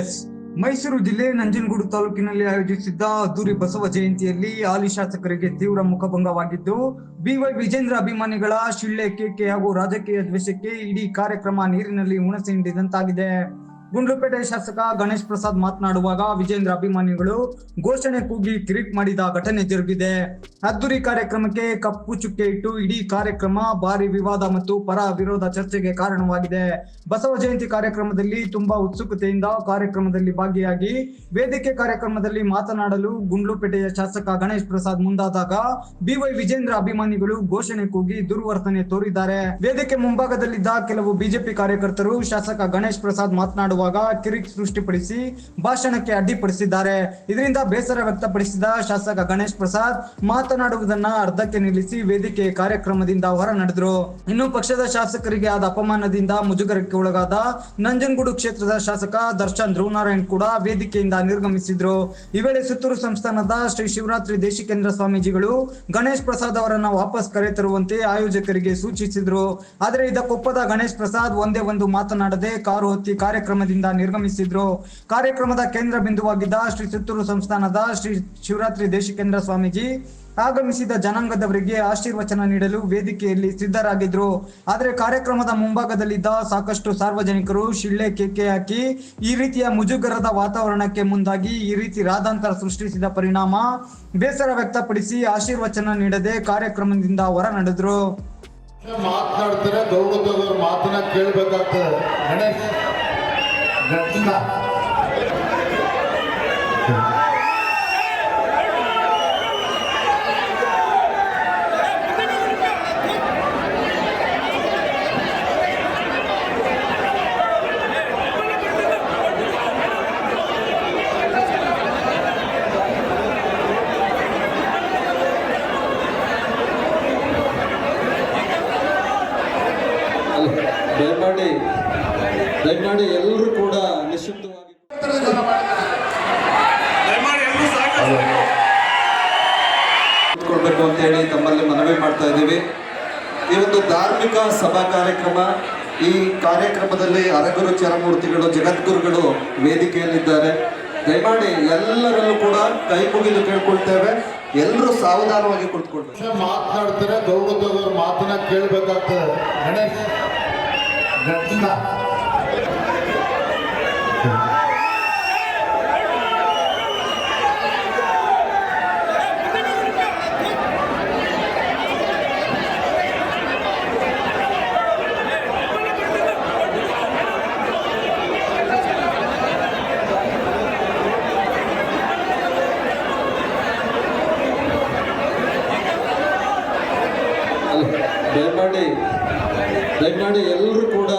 S Mysuru ಜಿಲ್ಲೆ ನಂಜನಗೂಡು ತಾಲೂಕಿನಲ್ಲಿ ಆಯೋಜಿಸಿದ್ದ ಅದ್ದೂರಿ ಬಸವ ಜಯಂತಿಯಲ್ಲಿ ಹಾಲಿ ಶಾಸಕರಿಗೆ ತೀವ್ರ ಮುಖಭಂಗವಾಗಿದ್ದು ಬಿವೈ ವಿಜೇಂದ್ರ ಅಭಿಮಾನಿಗಳ ಶಿಳ್ಳೆ ಕೇಕೆ ಹಾಗೂ ರಾಜಕೀಯ ದ್ವೇಷಕ್ಕೆ ಇಡೀ ಕಾರ್ಯಕ್ರಮ ನೀರಿನಲ್ಲಿ ಹುಣಸೆ ಹಿಂಡಿದಂತಾಗಿದೆ. ಗುಂಡ್ಲುಪೇಟೆ ಶಾಸಕ ಗಣೇಶ್ ಪ್ರಸಾದ್ ಮಾತನಾಡುವಾಗ ವಿಜೇಂದ್ರ ಅಭಿಮಾನಿಗಳು ಘೋಷಣೆ ಕೂಗಿ ಕಿರಿಕ್ ಮಾಡಿದ ಘಟನೆ ಜರುಗಿದೆ. ಅದ್ದೂರಿ ಕಾರ್ಯಕ್ರಮಕ್ಕೆ ಕಪ್ಪು ಚುಕ್ಕೆ ಇಟ್ಟು ಇಡೀ ಕಾರ್ಯಕ್ರಮ ಭಾರಿ ವಿವಾದ ಮತ್ತು ಪರ ವಿರೋಧ ಚರ್ಚೆಗೆ ಕಾರಣವಾಗಿದೆ. ಬಸವ ಜಯಂತಿ ಕಾರ್ಯಕ್ರಮದಲ್ಲಿ ತುಂಬಾ ಉತ್ಸುಕತೆಯಿಂದ ಕಾರ್ಯಕ್ರಮದಲ್ಲಿ ಭಾಗಿಯಾಗಿ ವೇದಿಕೆ ಕಾರ್ಯಕ್ರಮದಲ್ಲಿ ಮಾತನಾಡಲು ಗುಂಡ್ಲುಪೇಟೆಯ ಶಾಸಕ ಗಣೇಶ್ ಪ್ರಸಾದ್ ಮುಂದಾದಾಗ ಬಿವೈ ವಿಜೇಂದ್ರ ಅಭಿಮಾನಿಗಳು ಘೋಷಣೆ ಕೂಗಿ ದುರ್ವರ್ತನೆ ತೋರಿದ್ದಾರೆ. ವೇದಿಕೆ ಮುಂಭಾಗದಲ್ಲಿದ್ದ ಕೆಲವು ಬಿಜೆಪಿ ಕಾರ್ಯಕರ್ತರು ಶಾಸಕ ಗಣೇಶ್ ಪ್ರಸಾದ್ ಮಾತನಾಡುವಾಗ ಕಿರಿಕ್ ಸೃಷ್ಟಿಪಡಿಸಿ ಭಾಷಣಕ್ಕೆ ಅಡ್ಡಿಪಡಿಸಿದ್ದಾರೆ. ಇದರಿಂದ ಬೇಸರ ವ್ಯಕ್ತಪಡಿಸಿದ ಶಾಸಕ ಗಣೇಶ್ ಪ್ರಸಾದ್ ಮಾತನಾಡುವುದನ್ನ ಅರ್ಧಕ್ಕೆ ನಿಲ್ಲಿಸಿ ವೇದಿಕೆ ಕಾರ್ಯಕ್ರಮದಿಂದ ಹೊರ ನಡೆದರು. ಇನ್ನು ಪಕ್ಷದ ಶಾಸಕರಿಗೆ ಆದ ಅಪಮಾನದಿಂದ ಮುಜುಗರಕ್ಕೆ ಒಳಗಾದ ನಂಜನಗೂಡು ಕ್ಷೇತ್ರದ ಶಾಸಕ ದರ್ಶನ್ ಧ್ರುವನಾರಾಯಣ್ ಕೂಡ ವೇದಿಕೆಯಿಂದ ನಿರ್ಗಮಿಸಿದ್ರು. ಈ ವೇಳೆ ಸುತ್ತೂರು ಸಂಸ್ಥಾನದ ಶ್ರೀ ಶಿವರಾತ್ರಿ ದೇಶಿಕೇಂದ್ರ ಸ್ವಾಮೀಜಿಗಳು ಗಣೇಶ್ ಪ್ರಸಾದ್ ಅವರನ್ನ ವಾಪಸ್ ಕರೆತರುವಂತೆ ಆಯೋಜಕರಿಗೆ ಸೂಚಿಸಿದ್ರು. ಆದರೆ ಇದಕ್ಕೊಪ್ಪದ ಗಣೇಶ್ ಪ್ರಸಾದ್ ಒಂದೇ ಒಂದು ಮಾತನಾಡದೆ ಕಾರು ಹೊತ್ತಿ ಕಾರ್ಯಕ್ರಮದಿಂದ ನಿರ್ಗಮಿಸಿದ್ರು. ಕಾರ್ಯಕ್ರಮದ ಕೇಂದ್ರ ಬಿಂದುವಾಗಿದ್ದ ಶ್ರೀ ಸುತ್ತೂರು ಸಂಸ್ಥಾನದ ಶ್ರೀ ಶಿವರಾತ್ರಿ ದೇಶಿಕೇಂದ್ರ ಸ್ವಾಮೀಜಿ ಆಗಮಿಸಿದ ಜನಾಂಗದವರಿಗೆ ಆಶೀರ್ವಚನ ನೀಡಲು ವೇದಿಕೆಯಲ್ಲಿ ಸಿದ್ಧರಾಗಿದ್ರು. ಆದರೆ ಕಾರ್ಯಕ್ರಮದ ಮುಂಭಾಗದಲ್ಲಿದ್ದ ಸಾಕಷ್ಟು ಸಾರ್ವಜನಿಕರು ಶಿಳ್ಳೆ ಕೇಕೆ ಹಾಕಿ ಈ ರೀತಿಯ ಮುಜುಗರದ ವಾತಾವರಣಕ್ಕೆ ಮುಂದಾಗಿ ಈ ರೀತಿ ರಾಧಾಂತರ ಸೃಷ್ಟಿಸಿದ ಪರಿಣಾಮ ಬೇಸರ ವ್ಯಕ್ತಪಡಿಸಿ ಆಶೀರ್ವಚನ ನೀಡದೆ ಕಾರ್ಯಕ್ರಮದಿಂದ ಹೊರ ನಡೆದ್ರು ಮಾತನಾಡ್ತಾರೆ ಗೌರವ ಮಾತನ್ನ ಕೇಳಬೇಕಾಗ್ತದೆ. ಗಣೇಶ್ ಗಣೇಶ ದಯಮಾಡಿ ದಯಮಾಡಿ ಎಲ್ಲರೂ ಕೂಡ ನಿಶ್ಚಿತವಾಗಿ ಕೊಡಬೇಕು ಅಂತ ಹೇಳಿ ತಮ್ಮಲ್ಲಿ ಮನವಿ ಮಾಡ್ತಾ ಇದ್ದೀವಿ. ಈ ಒಂದು ಧಾರ್ಮಿಕ ಸಭಾ ಕಾರ್ಯಕ್ರಮ ಈ ಕಾರ್ಯಕ್ರಮದಲ್ಲಿ ಅರಗುರು ಚರಮೂರ್ತಿಗಳು ಜಗದ್ಗುರುಗಳು ವೇದಿಕೆಯಲ್ಲಿದ್ದಾರೆ. ದಯಮಾಡಿ ಎಲ್ಲರಲ್ಲೂ ಕೂಡ ಕೈ ಮುಗಿದು ಕೇಳ್ಕೊಳ್ತೇವೆ. ಎಲ್ಲರೂ ಸಾವಧಾನವಾಗಿ ಕುಳಿತುಕೊಳ್ಬೇಕು ಮಾತನಾಡ್ತಾರೆ ಗೌರವದವ್ರ ಮಾತನ್ನ ಕೇಳಬೇಕಾಗ್ತದೆ. ಗಣೇಶ್. ದಯಮಾಡಿ ದಯಮಾಡಿ ಎಲ್ಲರೂ ಕೂಡ